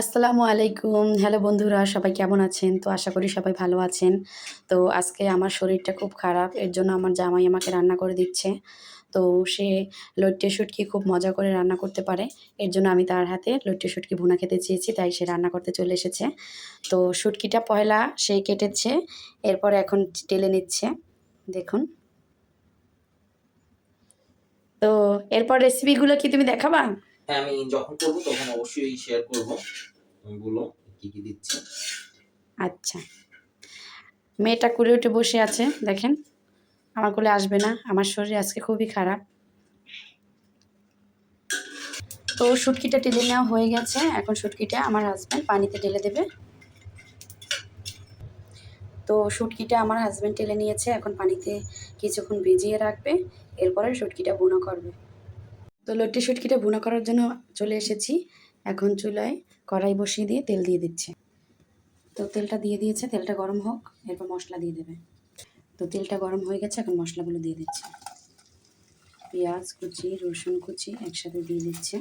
আসসালামু আলাইকুম। হ্যালো বন্ধুরা, সবাই কেমন আছেন? তো আশা করি সবাই ভালো আছেন। তো আজকে আমার শরীরটা খুব খারাপ, এর জন্য আমার জামাই আমাকে রান্না করে দিচ্ছে। তো সে লইট্টে শুটকি খুব মজা করে রান্না করতে পারে। এর জন্য আমি তার হাতে লইট্টে শুটকি ভুনা খেতে চেয়েছি, তাই সে রান্না করতে চলে এসেছে। তো শুটকিটা পয়লা, সে কেটেছে, এরপর এখন টেলে নিচ্ছে। দেখুন। তো এরপর রেসিপিগুলো কি তুমি দেখাবা? হ্যাঁ আমি যখন করব তখন অবশ্যই শেয়ার করব। বলো কি কি দিচ্ছি? আচ্ছা। মেয়েটা কুলে উঠে বসে আছে, দেখেন। আমার কোলে আসবে না, আমার শরীর আজকে খুবই খারাপ। তো শুটকিটা টেলে নেওয়া হয়ে গেছে, এখন শুটকিটা আমার হাজব্যান্ড পানিতে ঢেলে দেবে। তো শুটকিটা আমার হাজব্যান্ড টেলে নিয়েছে, এখন পানিতে কিছুক্ষণ ভিজিয়ে রাখবে, এরপরে শুটকিটা বুনো করবে। তো লট্টি সুটকিটা ভুনা করার জন্য চলে এসেছি। এখন চুলায় কড়াই বসিয়ে দিয়ে তেল দিয়ে দিচ্ছে। তো তেলটা দিয়ে দিয়েছে, তেলটা গরম হোক, এরপর মশলা দিয়ে দেবে। তো তেলটা গরম হয়ে গেছে, এখন মশলাগুলো দিয়ে দিচ্ছে। পেঁয়াজ কুচি, রসুন কুচি একসাথে দিয়ে দিচ্ছে।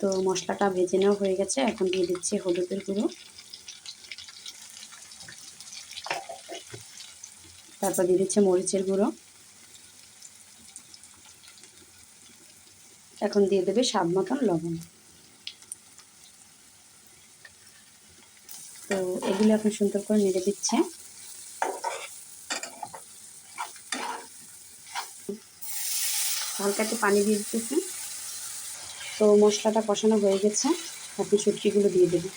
তো মশলাটা ভেজে নেওয়া হয়ে গেছে। এখন দিয়ে দিচ্ছি হলুদের গুঁড়ো। তারপর দিয়ে দিচ্ছে মরিচের গুঁড়ো। এখন দিয়ে দেবে স্বাদ মতন লবণ। তো এগুলো এখন সুন্দর করে নেড়ে দিচ্ছে। হালকা একটু পানি দিয়ে দিতেছে। তো মশলাটা কষানো হয়ে গেছে, এখন শুটকিগুলো দিয়ে দেবে।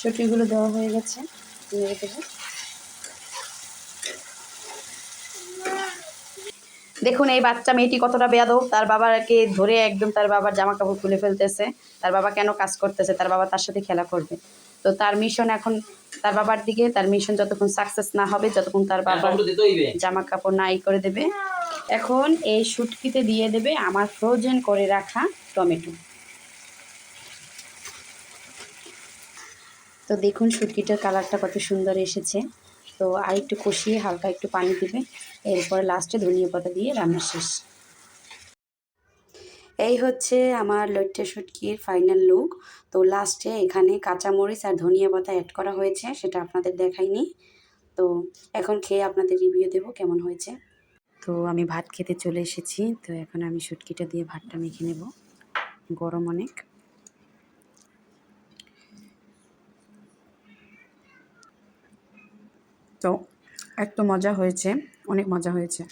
শুটকিগুলো দেওয়া হয়ে গেছে দেখুন, এই বাচ্চা মেয়েটি কতটা বেয়াদব। তার বাবাকে ধরে একদম তার বাবার জামা কাপড় খুলে ফেলতেছে। তার বাবা কেন কাজ করতেছে? তার বাবা তার সাথে খেলা করবে। তো তার মিশন এখন তার বাবার দিকে তার মিশন যতক্ষণ সাকসেস না হবে যতক্ষণ তার বাবা দিতে হইবে জামা কাপড় নাই করে দেবে এখন এই শুটকিতে দিয়ে দেবে আমার ফ্রোজেন করে রাখা টমেটো। তো দেখুন শুটকিটার কালারটা কত সুন্দর এসেছে। তো আর একটু কষিয়ে হালকা একটু পানি দেবে এরপর লাস্টে ধনিয়া পাতা দিয়ে রান্না শেষ। এই হচ্ছে আমার লইট্টে শুটকির ফাইনাল লুক তো লাস্টে এখানে কাঁচামরিচ আর ধনিয়া পাতা অ্যাড করা হয়েছে, সেটা আপনাদের দেখাইনি। তো এখন খেয়ে আপনাদের রিভিউ দেবো কেমন হয়েছে। তো আমি ভাত খেতে চলে এসেছি, তো এখন আমি শুটকিটা দিয়ে ভাতটা মেখে নেব, গরম অনেক। তো এত মজা হয়েছে, অনেক মজা হয়েছে।